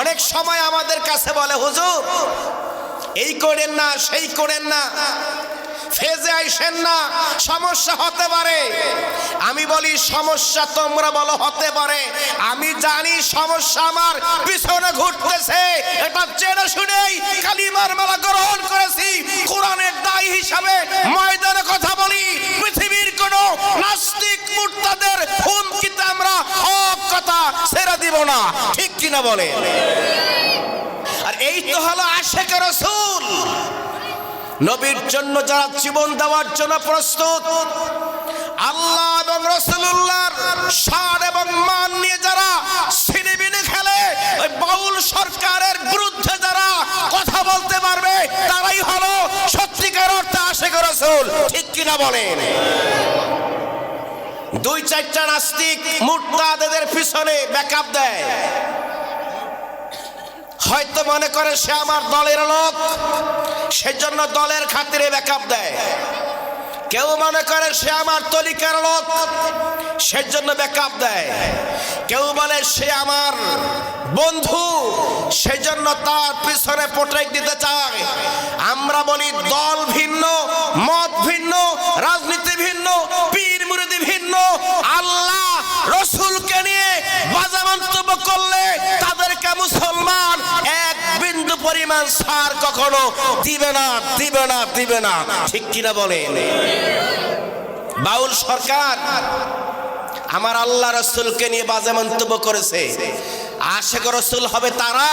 অনেক সময় আমাদের কাছে বলে, হুজুর, এই করেন না, সেই করেন না। ফেজে আইসেন না, সমস্যা হতে পারে। আমি বলি, সমস্যা তোমরা বলো, হতে পারে। আমি জানি সমস্যা আমার পিছনে ঘুরতেছে। এটা জেনে শুনেই কালিমার মালা গ্রহণ করেছি। কোরআনের দায়ী হিসাবে ময়দানে কথা বলি কোন মুর্তাদের হুমকিতে আমরা ছেড়ে দিব না। ঠিক কিনা বলে আর এই তো হলো রসুল। নবীর জন্য যারা জীবন দেওয়ার জন্য প্রস্তুত, আল্লাহ এবং রসুল্লাহর সার এবং মান নিয়ে যারা খেলে, ওই বাউল সরকারের বিরুদ্ধে যারা কথা বলতে পারবে, তারাই হলো সত্যিকার অর্থে আশেখ রসুল। ঠিক কিনা বলেন? দুই চারটা নাস্তিক মুরতাদের পিছনে ব্যাকআপ দেয়। হয়তো মনে করে সে আমার দলের লোক, সেজন্য দলের খাতিরে ব্যাকআপ দেয়। কেউ মনে করে সে আমার তলিকার লোক, সেজন্য ব্যাকআপ দেয়। কেউ বলে সে আমার বন্ধু সেজন্য তার পিছনে প্রোটেক্ট দিতে চায় আমরা বলি দল ভিন্ন, মত ভিন্ন, রাজনীতি ভিন্ন, পীর মুরিদি ভিন্ন। আল্লাহ রসুলকে নিয়ে বাজে মন্তব্য করলে তাদেরকে মুসলমান এক বিন্দু পরিমাণ সার কখনো দিবে না দিবে না দিবে না। ঠিক কিনা বলেন? বাউল সরকার আমার আল্লাহ রসুলকে নিয়ে বাজে মন্তব্য করেছে। আশেক রসুল হবে তারা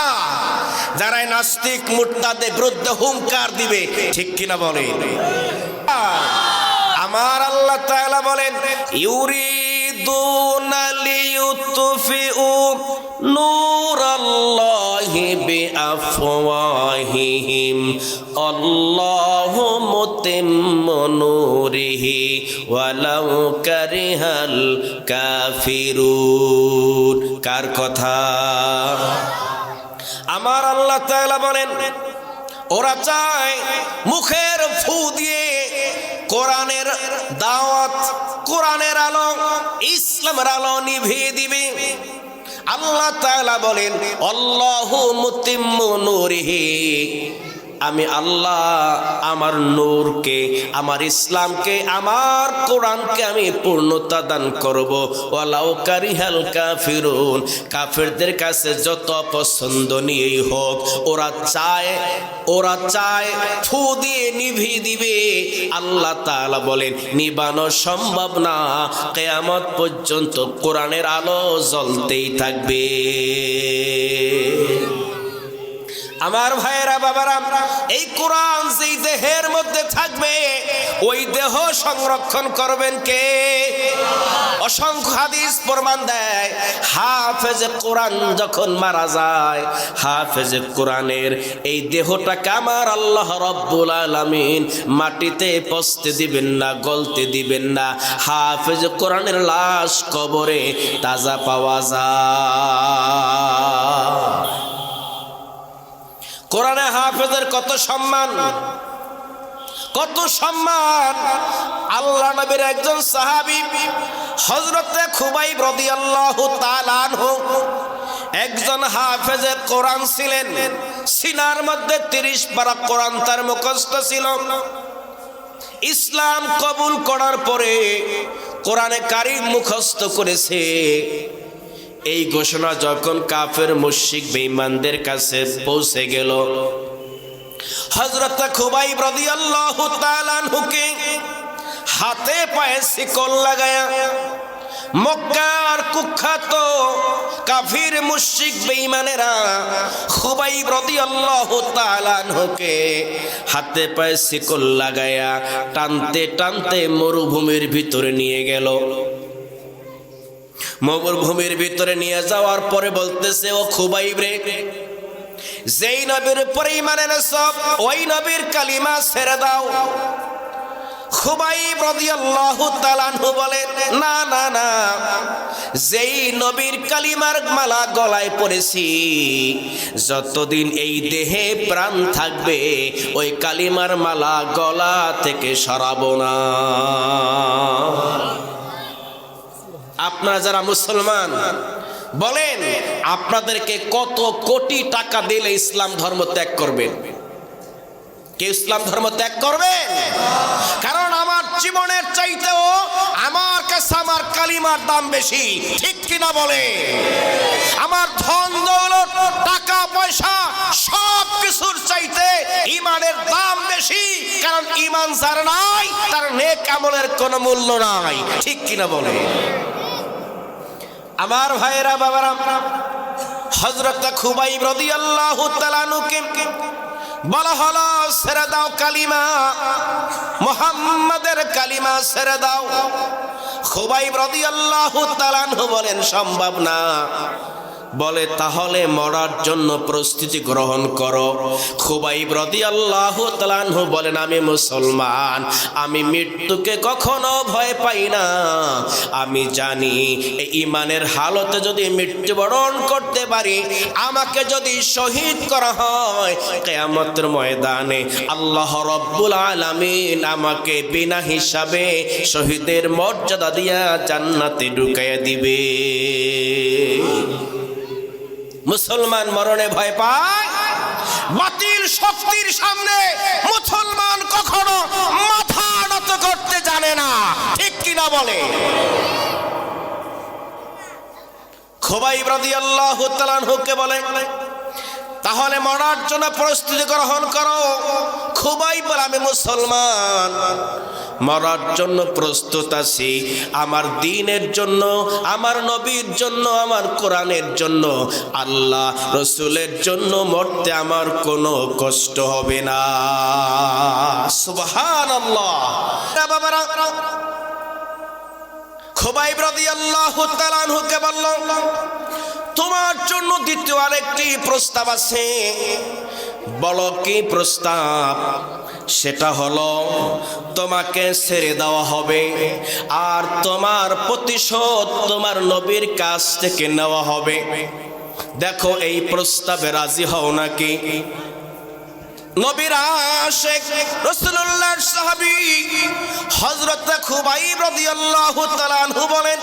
যারা নাস্তিক মুর্তাদের বিরুদ্ধে হুঙ্কার দিবে। ঠিক কিনা বলেন? আমার আল্লাহ তাআলা বলেন ইউরিদুনা লিয়ুতফিউ নূরাল্লাহি বিআফওয়াহিহিম আল্লাহু মুতিম্মু নূরিহি ওয়ালাউ কারিহাল কাফিরুন কার কথা? আমার আল্লাহ তাআলা বলেন, ওরা চায় মুখের ফু দিয়ে কোরআনের দাওয়াত কোরআনের আলো ইসলামের আলো নিভিয়ে দিবে। আল্লাহ তাআলা বলেন আল্লাহু মুতিম্মু নূরিহি। আমি আল্লাহ আমার নূরকে, আমার ইসলামকে, আমার কোরআনকে আমি পূর্ণতা দান করব। ওয়ালাউ কারিহাল কাফিরুন, কাফেরদের কাছে যত পছন্দ নিয়েই হোক, ওরা চায় ওরা চায় ফু দিয়ে নিভি দিবে। আল্লাহ তাআলা বলেন, নিবানো সম্ভব না, কেয়ামত পর্যন্ত কোরআনের আলো জ্বলতেই থাকবে। আমার ভাইয়েরা, বাবারা, এই কোরআন যেই দেহের মধ্যে থাকবে, ওই দেহ সংরক্ষণ করবেন কে? অসংখ্য হাদিস প্রমাণ দেয়, হাফেজে কোরআন যখন মারা যায়, হাফেজে কোরআনের এই দেহটাকে আমার আল্লাহ রব্বুল আলামিন মাটিতে পচতে দিবেন না, গলতে দিবেন না, হাফেজে কোরআনের লাশ কবরে তাজা পাওয়া যায়। কোরআনে হাফেজের কত সম্মান? কত সম্মান? আল্লাহ নবীর একজন সাহাবী, হযরতে খুবাইব রাদিয়াল্লাহু তাআলা আনহু, একজন হাফেজে কোরআন ছিলেন। সিনার মধ্যে 30 পারা কোরআন তার মুখস্থ ছিল। ইসলাম কবুল করার পরে কোরআনে কারিম মুখস্থ করেছে। এই ঘোষণা যখন কাফের মুশিক বেঈমানদের কাছে পৌঁছে গেল, হযরত খুবাইব রাদিয়াল্লাহু তাআলা আনহুকে হাতে পায়ে শিকল লাগায়া মক্কার কুখ্যাত কাফির মুশরিক বেঈমানেরা খুবাইব রাদিয়াল্লাহু তাআলা আনহুকে হাতে পায়ে শিকল লাগায়া টানতে টানতে মরুভূমির ভিতরে নিয়ে গেল। মরুভূমির ভিতরে নিয়ে যাওয়ার পরে বলতেছে, ও খুবাইব রে, যেই নবীর পরেই মানে সব, ওই নবীর কালিমা ছেড়ে দাও। না না না, যেই নবীর কালিমার মালা গলায় যতদিন এই দেহে প্রাণ থাকবে, ওই কালিমার মালা গলা থেকে সরাবো না। আপনারা যারা মুসলমান, বলেন আপনাদেরকে কত কোটি টাকা দিলে ইসলাম ধর্ম ত্যাগ করবেন? কে ইসলাম ধর্ম ত্যাগ করবেন? কারণ আমার জীবনের চাইতেও আমার কাছে আমার কালিমার দাম বেশি। ঠিক কিনা বলে? আমার ধন, দৌলত, টাকা, পয়সা সব কিছুর চাইতে ইমানের দাম বেশি। কারণ ইমান যার নাই, তার নেক আমলের কোনো মূল্য নাই। ঠিক কিনা বলে? আমার ভাইয়েরা, বাবারা হজরত খুবাই রদি আল্লাহ বলা হলো সেরে দাও কালিমা, মোহাম্মদের কালিমা সেরে দাও। খুবাই রদি আল্লাহ তালানু বলেন, সম্ভব না। বলে, তাহলে মরার জন্য প্রস্তুতি গ্রহণ করো। খুবাই ব্রদি আল্লাহ তালানহু বলেন, আমি মুসলমান, আমি মৃত্যুকে কখনো ভয় পাই না। আমি জানি, এই ইমানের হালতে যদি মৃত্যুবরণ করতে পারি, আমাকে যদি শহীদ করা হয়, কেয়ামতের ময়দানে আল্লাহ রব্বুল আলামিন আমাকে বিনা হিসাবে শহীদের মর্যাদা দিয়া জান্নাতে ঢুকাইয়া দিবে। মুসলমান মরণে ভয় পায়? বাতিল শক্তির সামনে মুসলমান কখনো মাথা নত করতে জানে না। ঠিক কিনা বলে? খোবাই ব্রাদি আল্লাহ হুকে বলে, তাহলে মরার জন্য প্রস্তুতি গ্রহণ করো। খুবই বলে, আমি মুসলমান। মরার জন্য প্রস্তুত আছি। আমার দিনের জন্য, আমার নবীর জন্য, আমার কোরআনের জন্য। আল্লাহ রসুলের জন্য মরতে আমার কোনো কষ্ট হবে না। সুবহান আল্লাহ বাবারা খোবাই ব্রদি আল্লাহ তালানহুকে বলল, তোমার জন্য দ্বিতীয় আরেকটি প্রস্তাব আছে। বলো, কি প্রস্তাব? সেটা হলো, তোমাকে ছেড়ে দেওয়া হবে আর তোমার প্রতিশোধ তোমার নবীর কাছ থেকে নেওয়া হবে। দেখো, এই প্রস্তাবে রাজি হও নাকি? আনহু বলেন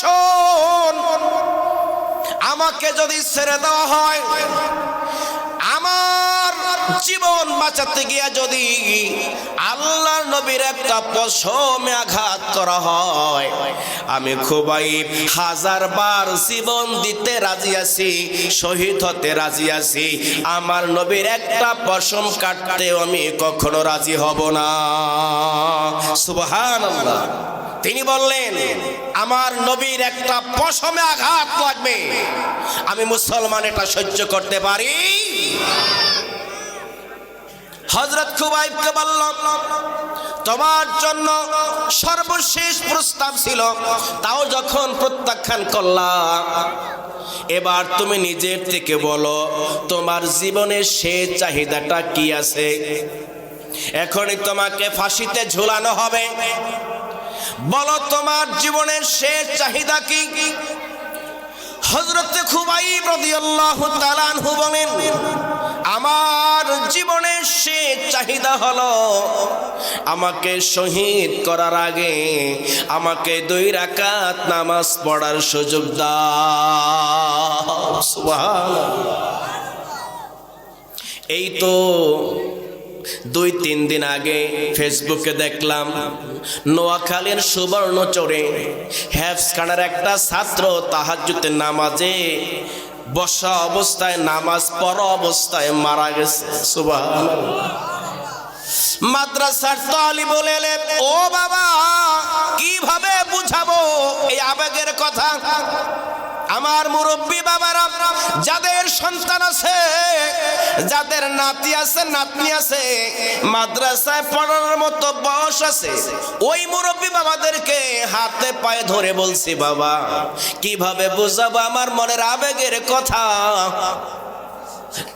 শোন, আমাকে যদি ছেড়ে দেওয়া হয় জীবন বাঁচাতে গিয়া যদি আল্লাহর নবীর একটা পশমে আঘাত করা হয়, আমি খুবই হাজার বার জীবন দিতে রাজি আছি, শহীদ হতে রাজি আছি, আমার নবীর একটা পশম কাটতেও আমি কখনো রাজি হব না। সুবহান তিনি বললেন, আমার নবীর একটা পশমে আঘাত লাগবে, আমি মুসলমান এটা সহ্য করতে পারি? হজরত খুবাইবকে বললাম তোমার জন্য সর্বশেষ প্রস্তাব ছিল, তাও যখন প্রত্যাখ্যান করলাম এবার তুমি নিজের থেকে বলো, তোমার জীবনের সে চাহিদাটা কি আছে? এখনই তোমাকে ফাঁসিতে ঝুলানো হবে। বলো, তোমার জীবনের সে চাহিদা কি? হজরতে খুবাই বলেন, আমার জীবনের শেষ চাহিদা হলো আমাকে শহীদ করার আগে আমাকে দুই রাকাত নামাজ পড়ার সুযোগ দাও। এই তো দুই তিন দিন আগে ফেসবুকে দেখলাম নোয়াখালীর সুবর্ণচরে হ্যাফসখানার একটা ছাত্র তাহাজুতে নামাজে বসা অবস্থায়, নামাজ পড়া অবস্থায় মারা গেছে। সুবাহ মাদ্রাসার তালি বলে ও বাবা, কীভাবে বুঝাবো এই আবেগের কথা? আমার মুরব্বী বাবারা, যাদের সন্তান আছে, যাদের নাতি আছে, নাতনি আছে, মাদ্রাসায় পড়ার মতো বয়স আছে, ওই মুরব্বী বাবাদেরকে হাতে পায়ে ধরে বলছি, বাবা, কীভাবে বুঝাবো আমার মনের আবেগের কথা?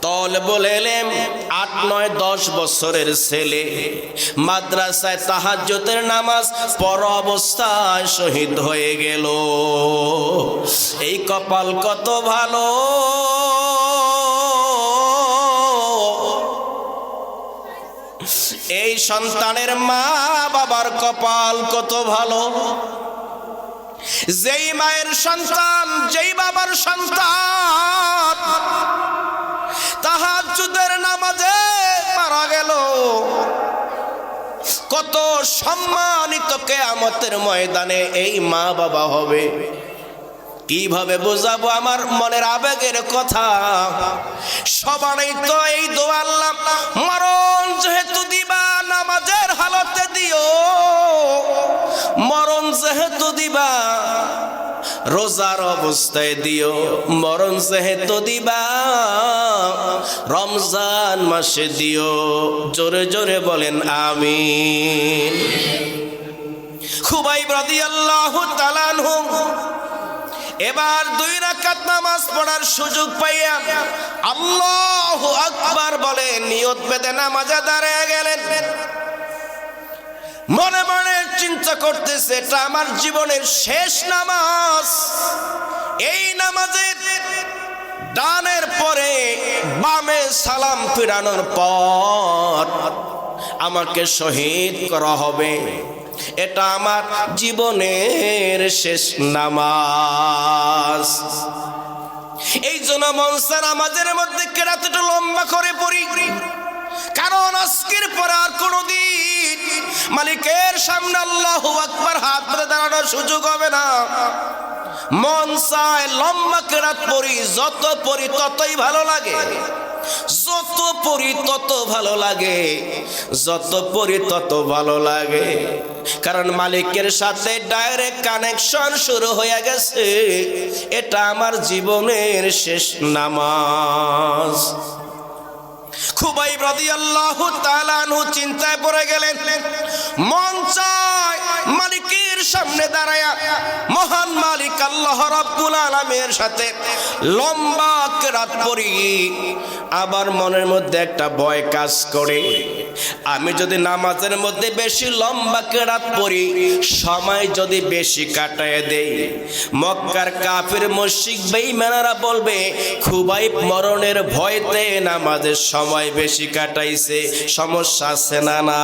তল বলে এলেম আট, নয়, দশ বছরের ছেলে। মাদ্রাসায় তাহাজ্জতের নামাজ পর অবস্থায় শহীদ হয়ে গেল। এই কপাল কত ভালো। এই সন্তানের মা বাবার কপাল কত ভালো। যেই মায়ের সন্তান, যেই বাবার সন্তান নামাজে মারা গেল। কত সম্মানিত কেয়ামতের ময়দানে এই মা বাবা হবে। কীভাবে বোঝাবো আমার মনের আবেগের কথা? সবারই তো এই দোয়াল্লাম মরণ যেহেতু দিবা, নামাজের হালতে দিও। মরণ যেহেতু দিবা রোজার অবস্থায় দিও মরণ যেহেতু দিবা, রমজান মাসে দিও। জোরে জোরে বলেন, আমিন। খুবাই ব্রদি আল্লাহ তালানহু এবার দুই রাকাত নামাজ পড়ার সুযোগ পাইয়া আল্লাহ আকবার বলে, নিয়ত বেঁধে নামাজে দাঁড়িয়ে গেলেন। মনে মনে চিন্তা করতেছে, এটা আমার জীবনের শেষ নামাজ। এই নামাজের ডানের পরে বামে সালাম ফিরানোর পর আমাকে শহীদ করা হবে। এটা আমার জীবনের শেষ নামাজ। এই জন্য মনসার আমাদের মধ্যে কেরাতটা লম্বা করে পড়ি। কারণ আজকের পর আর কোনদিন মালিকের সামনে আল্লাহ আকবার হাত ধরে দাঁড়ানোর সুযোগ হবে না। মন চায় লম্বা কেরাত পড়ি যত পড়ি ততই ভালো লাগে। যত পড়ি তত ভালো লাগে, যত পড়ি তত ভালো লাগে। কারণ মালিকের সাথে ডাইরেক্ট কানেকশন শুরু হয়ে গেছে। এটা আমার জীবনের শেষ নামাজ। খুবাই ব্রদি আল্লাহ চিন্তায় পড়ে গেলেন। মন চায় মালিকের সামনে দাঁড়ায়া মহান মালিক আল্লাহ রাব্বুল আলামিনের সাথে লম্বা রাত পড়ি আবার মনের মধ্যে একটা ভয় কাজ করে। আমি যদি নামাজের মধ্যে বেশি লম্বা কেরাত পড়ি সময় যদি বেশি কাটায় দেই, মক্কার কাফের মসজিদ বেঈমানারা বলবে খুবাই মরণের ভয়তে নামাজের সময় বেশি কাটাইছে, সমস্যা আছে না না?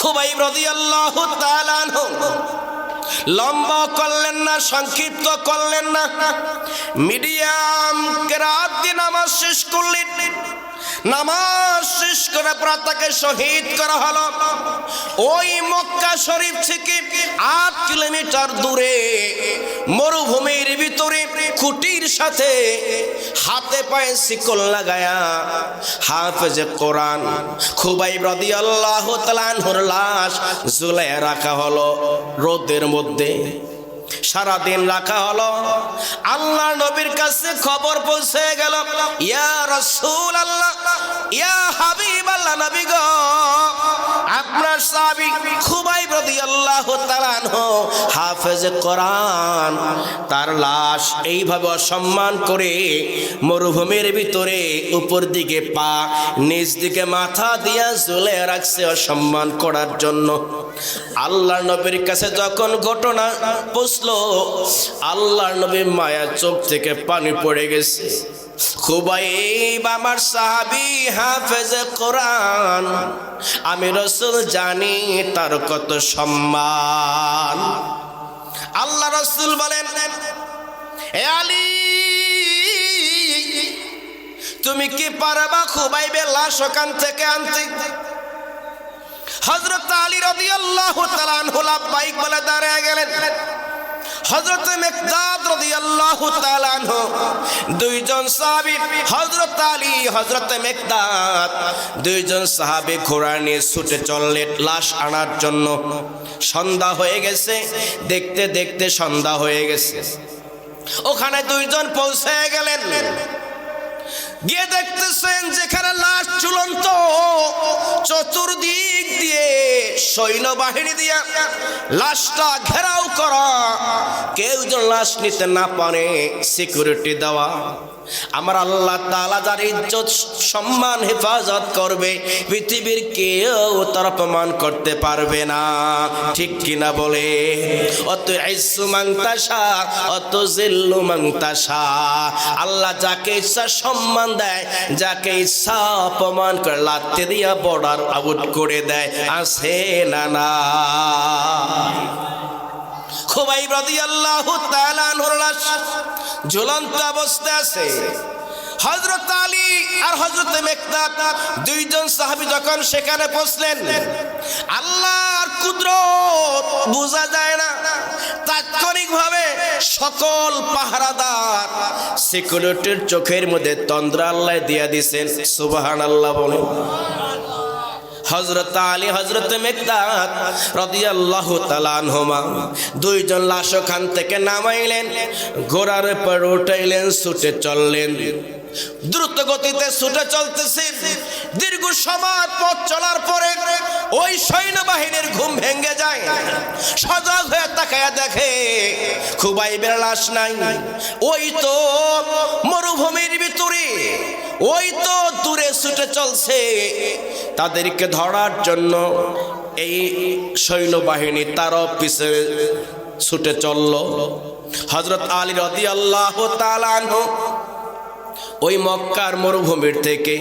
খুবাই রদি আল্লাহ লম্বা করলেন না, সংক্ষিপ্ত করলেন না। মিডিয়াম কেরাত দিয়ে নামাজ শেষ করলেন। নামাজ শেষ করে তাকে শহীদ করা হলো। ওই মক্কা শরীফ থেকে আট কিলোমিটার দূরে, মরুভূমির ভিতরে খুঁটির সাথে হাতে পায়ে শিকল লাগায়া হাফেজে কোরআন খুবাই ব্রদি আল্লাহ তালানহুর লাশ ঝুলাই রাখা হলো। রোদের মধ্যে সারাদিন রাখা হলো। আল্লাহ নবীর কাছে খবর পৌঁছে গেল, ইয়া রসুল আল্লাহ ইয়া হাবিব আল্লাহ নবী গো আপনার সাহাবী খুবাই আল্লাহ তালানহ হাফেজ কোরআন, তার লাশ এইভাবে অসম্মান করে মরুভূমির ভিতরে উপর দিকে পা নিচ দিকে মাথা দিয়া ঝুলে রাখছে অসম্মান করার জন্য। আল্লাহ নবীর কাছে যখন ঘটনা পৌঁছলো আল্লাহ নবী মায়া চোখ থেকে পানি পড়ে গেছে। খুবাইব আমার সাহাবি হাফেজে কোরআন। আমি রসুল জানি তার কত সম্মান। আল্লাহ রসুল বলেন তুমি কি পারবা খুবাইবে লাশ ওখান থেকে আনতে? হজরত আলী রদি আল্লাহ বাইক বলে দাঁড়ায় গেলেন। হজরত মেকদাদ রাদিয়াল্লাহু তাআলা দুইজন সাহাবী, হযরত আলী, হযরত দুইজন আনার জন্য সন্ধ্যা হয়ে গেছে, দেখতে দেখতে সন্ধ্যা হয়ে গেছে। ওখানে দুইজন পৌঁছে গেলেন। গিয়ে দেখতেছেন যেখানে লাশ ঝুলন্ত, চতুর্দিক সৈন্যবাহিনী দিয়া লাশটা ঘেরাও করা কেউ যেন লাশ নিতে না পারে সিকিউরিটি দেওয়া আমার আল্লাহ তালা যার ইজ্জত, সম্মান, হেফাজত করবে, পৃথিবীর কেউ তার অপমান করতে পারবে না। ঠিক কিনা বলে? অত ইসু মাংতাসা অত জিল্লু মাংতাসা আল্লাহ যাকে ইচ্ছা সম্মান দেয়, যাকে ইচ্ছা অপমান করে লাত্তে দিয়া বর্ডার আউট করে দেয়। আছে না না খুবাই ব্রদি আল্লাহ ঝুলন্ত অবস্থা আছে। হজরত আলী আর হজরত মেকদাদ দুইজন সাহাবি যখন সেখানে পৌঁছলেন, আল্লাহর কুদরত বোঝা যায় না। তাৎক্ষণিকভাবে সকল পাহারাদার সিকিউরিটির চোখের মধ্যে তন্দ্রা আল্লাহ দিয়া দিছেন। সুবাহান আল্লাহ বলে হজরত আলী হজরত মেকদাত রদিয়াল্লাহ তাআলা আনহুমা দুইজন লাশ ওখান থেকে নামাইলেন, ঘোড়ার উপর উঠাইলেন, ছুটে চললেন। দ্রুত গতিতে ছুটে চলতেছে। দীর্ঘ সময় পথ চলার পরে ওই সৈন্যবাহিনীর ঘুম ভেঙে যায়। সজাগ হয়ে তাকায়া দেখে খুবাইবের লাশ নাই। ওই তো মরুভূমির ভিতরে, ওই তো দূরে ছুটে চলছে। তাদেরকে ধরার জন্য এই সৈন্যবাহিনী তার পিছে ছুটে চলল। হজরত আলী রদি আল্লাহ ওই মক্কার মরুভূমির থেকে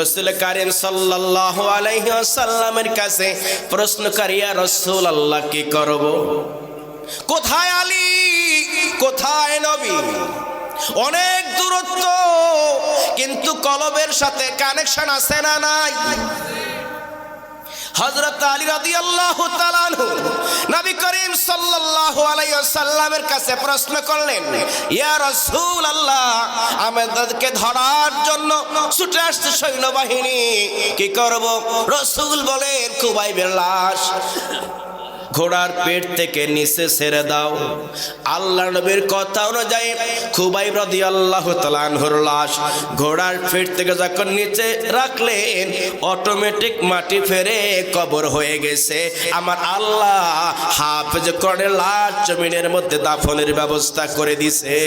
রসুল কারিম সাল্লাহ আলাইসাল্লামের কাছে প্রশ্ন করিয়া রসুল আল্লাহ কি করব? কোথায় আলী? কোথায় নবী? অনেক দূরত্ব, কিন্তু কলবের সাথে কানেকশন আছে না নাই? হজরত আলী রাদি আল্লাহ নবী করিম সাল্লাহ আলাইসাল্লামের কাছে প্রশ্ন করলেন, ইয়া রসুল আল্লাহ আমাদেরকে ধরার জন্য ছুটে আসছে সৈন্যবাহিনী, কি করব? রসুল বলেন কুবাইবের লাশ ঘোড়ার পেট থেকে নিচে ছেড়ে দাও। আল্লাহ নবীর কথা অনুযায়ী খুবাই রদি আল্লাহ তালানহর লাশ ঘোড়ার পেট থেকে যখন নিচে রাখলেন অটোমেটিক মাটি ফেরে কবর হয়ে গেছে। আমার আল্লাহ হাফেজ করে লাশ জমিনের মধ্যে দাফনের ব্যবস্থা করে দিছে।